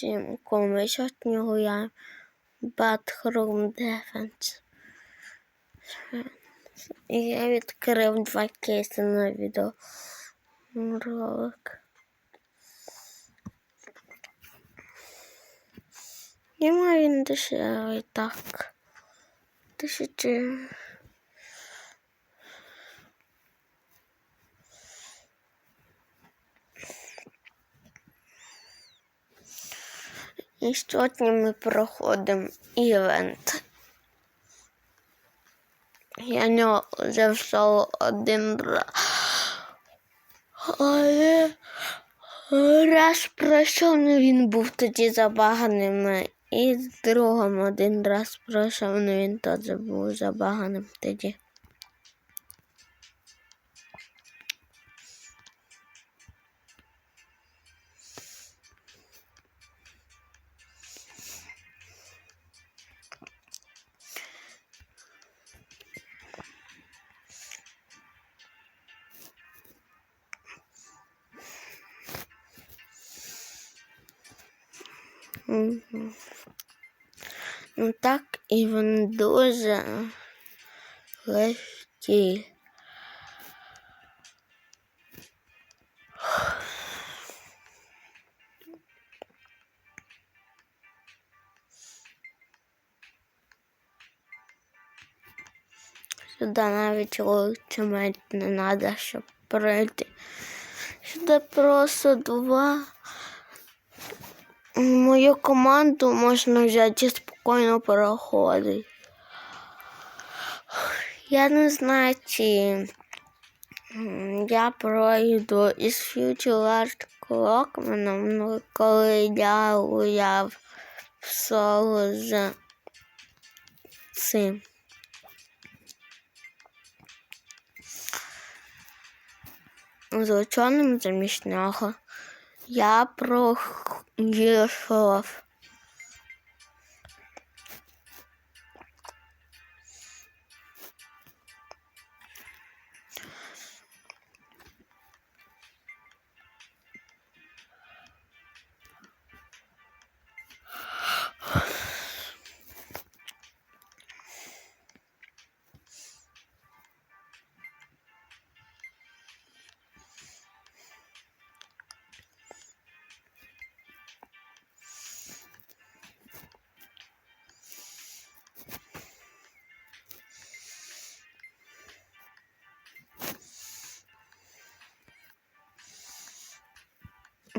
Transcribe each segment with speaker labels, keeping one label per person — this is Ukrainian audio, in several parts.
Speaker 1: всім, коли ми сьогодні гуляємо Bathroom Defense. Я відкрив два кейси на відео ролик. Має він дешевий так. Тисячі. І сьогодні ми проходимо івент. Я нього вшов один раз. Але раз пройшов, але він був тоді забаганим. І з другом один раз пройшов, але він теж був забаганим тоді. Ну так і вони дуже легкі. Сюди навіть лучше не треба, щоб пройти. Сюди просто два. Мою команду можна взяти і спокійно проходити. Я не знаю, чи я пройду із Future Large Clockman, ну, коли я гуляв в соло з цим. З ученим. Я пройшов.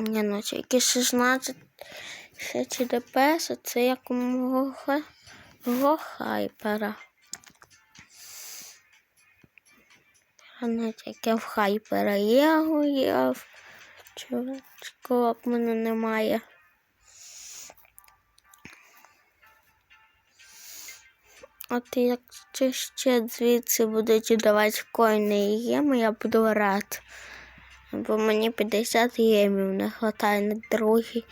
Speaker 1: Ні, ну тільки 16 тисяч ДПС, це як у мого, хайпера. А не тільки в хайпера є гуляв. Чувачко, в мене немає. От якщо ще звідси будуть давати коїни і геми, я буду рад. Бо мені 50 гемів не вистачає на другий,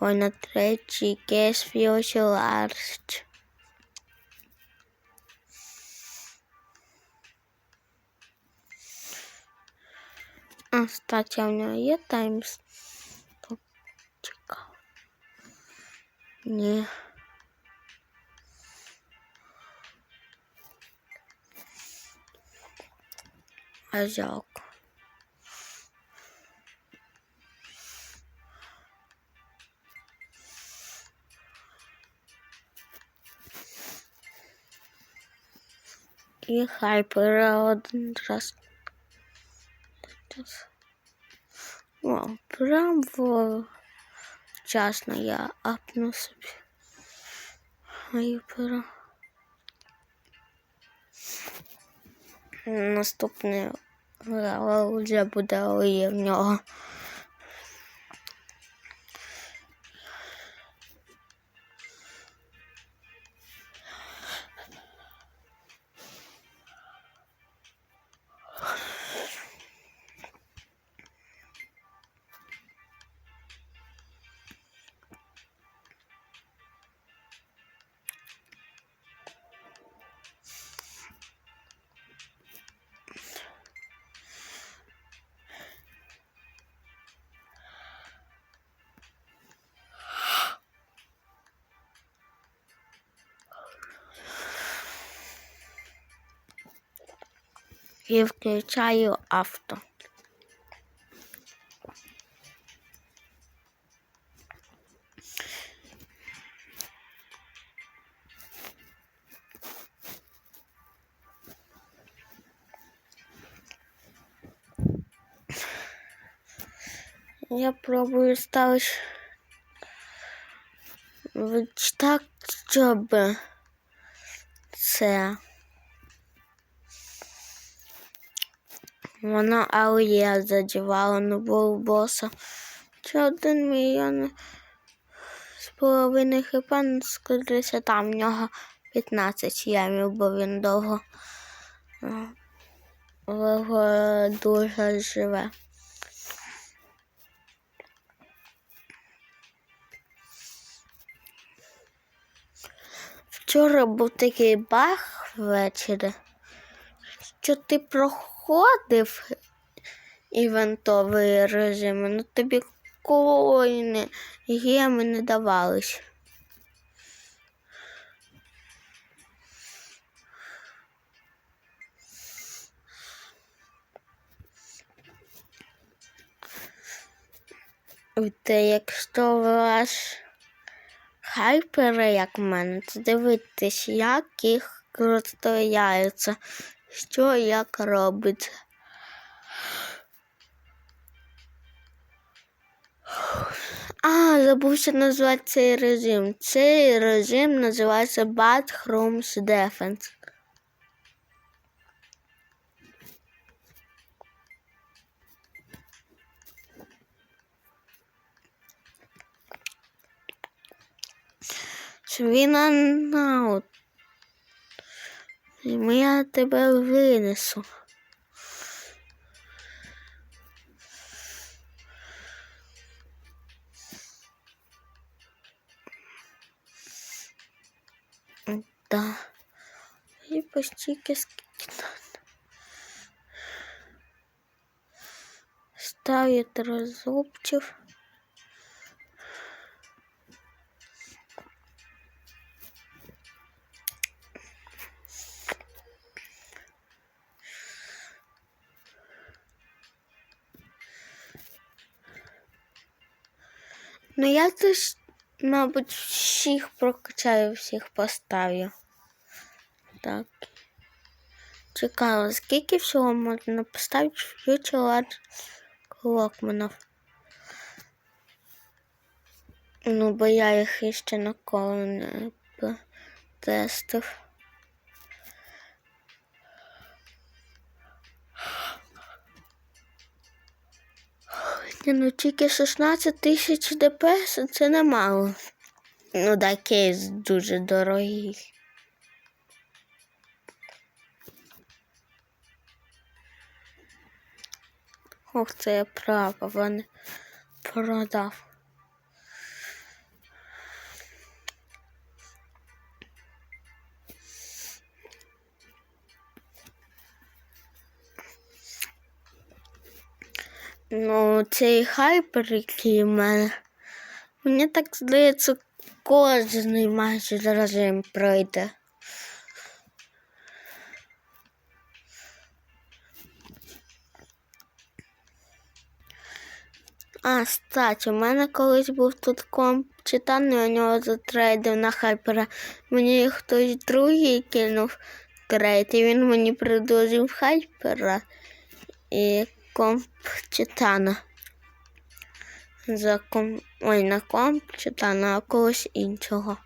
Speaker 1: ой, на третій кейс Future Large. А, кстати, в нього є таймс. Цікаво. Ні. А жалко. І хайпера один раз. О, прям вчасно я апну собі. Хайпера. Наступний левел вже буде у нього. І включаю авто. Я пробую ставити так, щоб це. Вона АОЄ задівала нового боса. Чи один мільйон з половиною хп, скоріше там в нього 15 ямів, бо він е, довго дуже живе. Вчора був такий баг ввечері, що ти проходив івентовий режим, ну тобі коїни, геми не давались. Та якщо ваш хайпери, як в мене, то дивитись, як їх розстояються, що як робить. А, забувся назвати цей режим. Цей режим називається Bathrooms Defense. Свінанаут. Я тебе винесу. Да. І постійки скільки надо. Ставлю Ну я теж, мабуть, всіх прокачаю, всіх поставлю. Так. Цікаво, скільки всього можна поставити в Large Clockmanов? Ну, бо я їх іще ніколи не тестив. Ну тільки 16 тисяч ДПС це немало. Ну, да, кейс дуже дорогий. Ох, це я права, вони продав. Ну, цей хайпер, який в мене. Мені так здається, кожний майже режим пройде. А, стать, у мене колись був тут комп читаний, у нього затрейдив на хайпера. Мені хтось другий кинув трейд, і він мені предложив хайпера і комп читана. За комп... Ой, на комп читана, а когось іншого.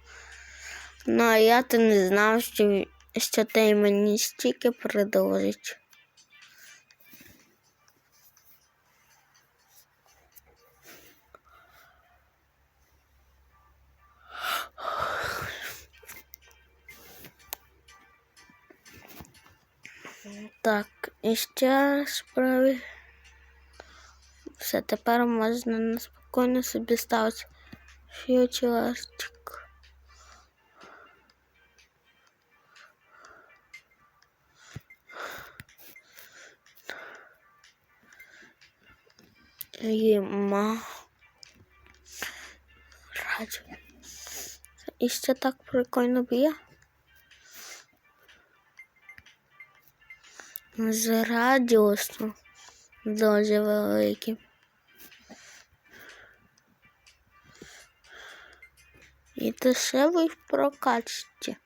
Speaker 1: Ну, а я то не знав, що, що той мені стільки предложить. Так, і ще справи. Все, тепер можна спокійно собі ставити фьючерчик. Єма. Радіо. І ще так прикольно б'є. з радіусу дуже великий. І дешевий в прокачці.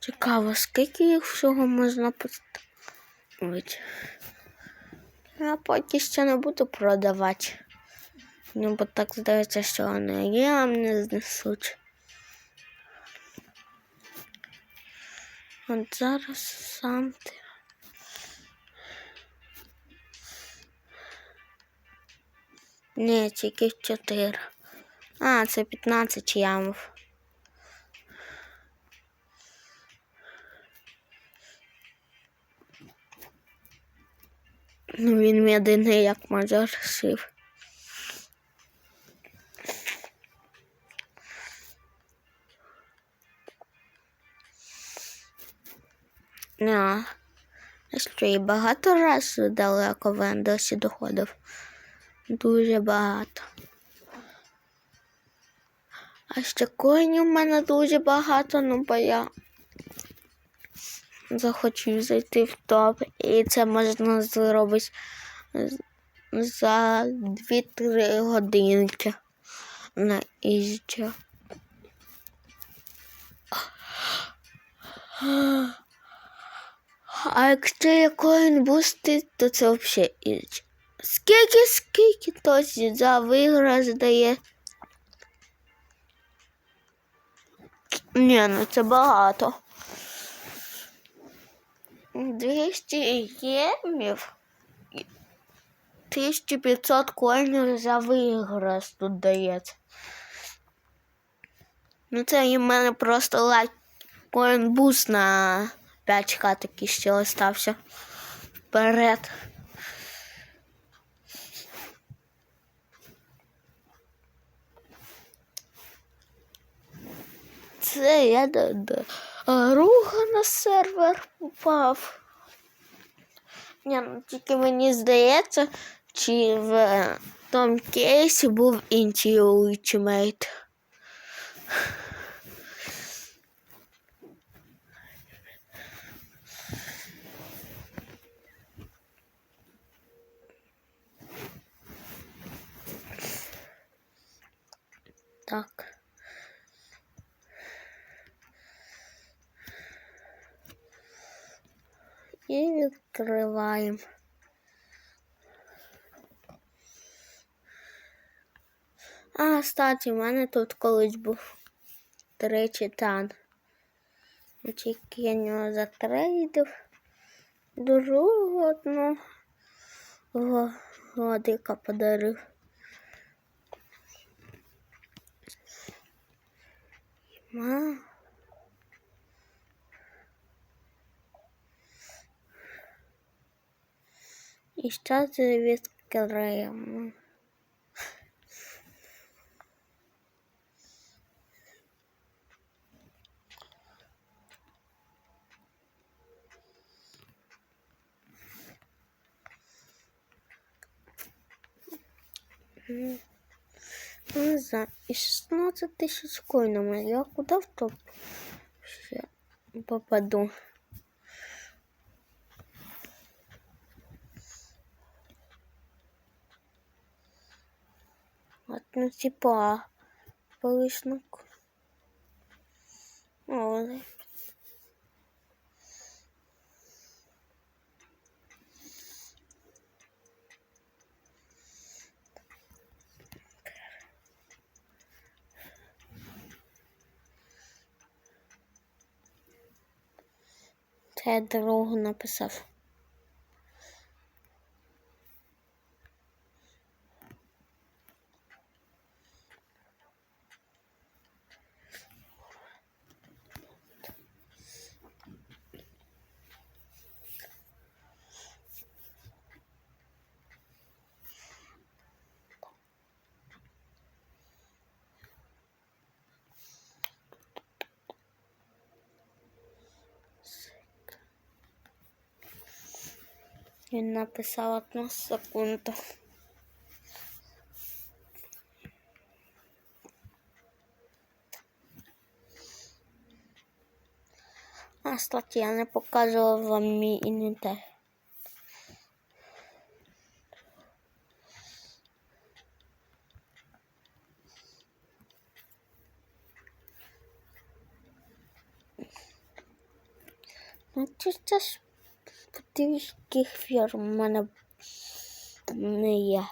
Speaker 1: Цікаво, скільки їх всього можна поставити. Я поки що не буду продавати. Ну, бо так здається, що вони ям не знесуть. От зараз сам ти. Ні, тільки 4. А, це 15 ямів. Ну, він єдиний як мажор шив. А, що і багато разів далеко він досі доходив. Дуже багато. А ще коїнів в мене дуже багато, ну бо я захочу зайти в топ. І це можна зробити за 2-3 годинки на ізчі. А якщо є коін бустить, то це взагалі ізч. Скільки, скільки точно за виграш дає? Ні, ну це багато. 200 ємів. 1500 коїнів за виграш тут дається. Ну це в мене просто лайк коін буст на 5к такий ще остався. Вперед. Це я до, до руха на сервер попав. Ні, ну тільки мені здається, чи в тому кейсі був інший ультимейт. Так. І відкриваємо. А, кстати, в мене тут колись був тричі тан. Тільки я нього затрейдив. Другого одного годика подарив. Ма. І це відкриємо? М. Не знаю, і 16 тисяч коїнами. Я куди в топ ще попаду? От, ну, типа, полишник. О, це я дорогу написав. Je napisala na sekundu. A slatí, já nepokazoval vám mi jiné No, just, just... подивіських фірм у мене не є.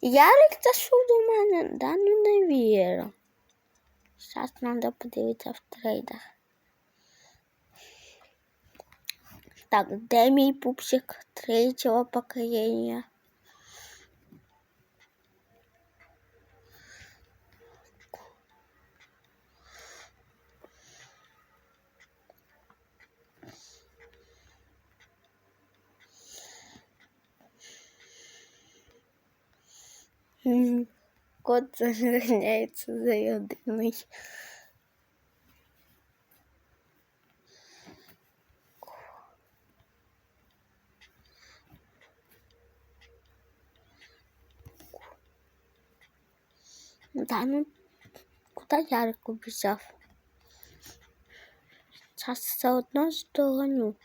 Speaker 1: Ярик зайшов до мене, да ну не вірю. Зараз треба подивитися в трейдах. Так, де мій пупсик третього покоління? М, Кот заганяється за єдиний. Да, ну куда Ярик убежал? Сейчас все одно здоганю.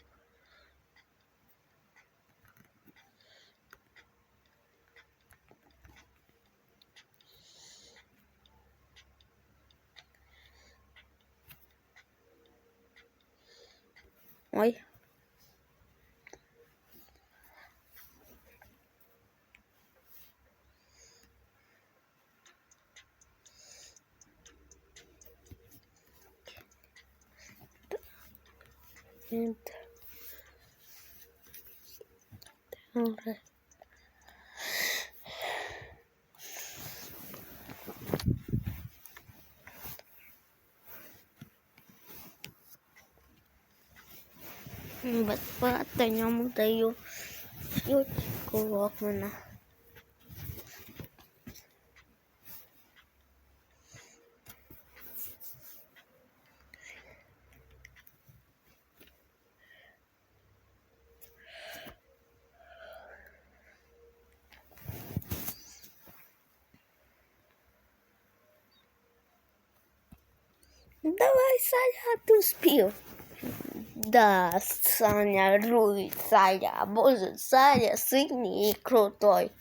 Speaker 1: Ой. Enter. Добре. Безплатно ньому даю ключку Локмана. Давай, Саня, ты успел. Да, Саня, Руй, Саня, боже, Саня сильний и крутой.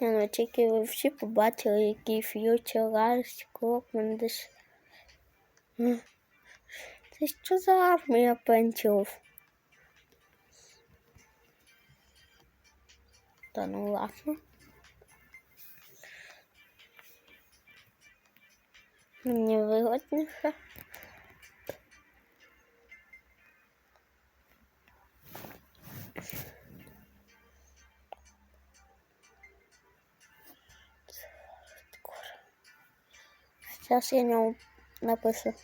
Speaker 1: Я ну тільки ви всі побачили, який ф'ючер раз Крокман десь. Це що за армія пенчів? Та ну ладно. Мені вигодніше. Сейчас я нем напишу.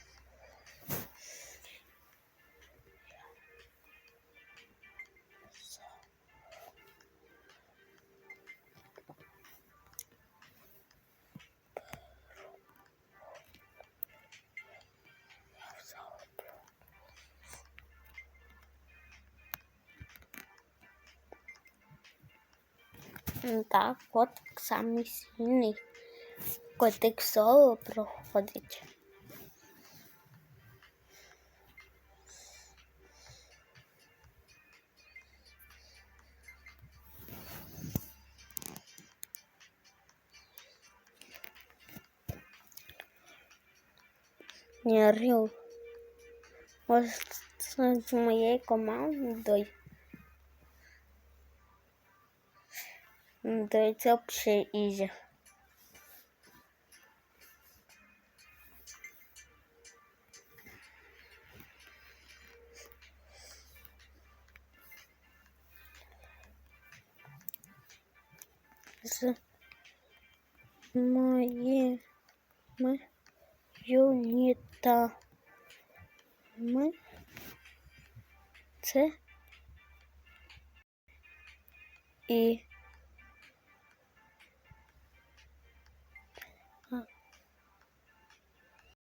Speaker 1: М, Так, котик самий сильний. Котик соло проходить. Не рил. Може, це з моєю командою. М, Да це взагалі ізі. З моїми юнітами це і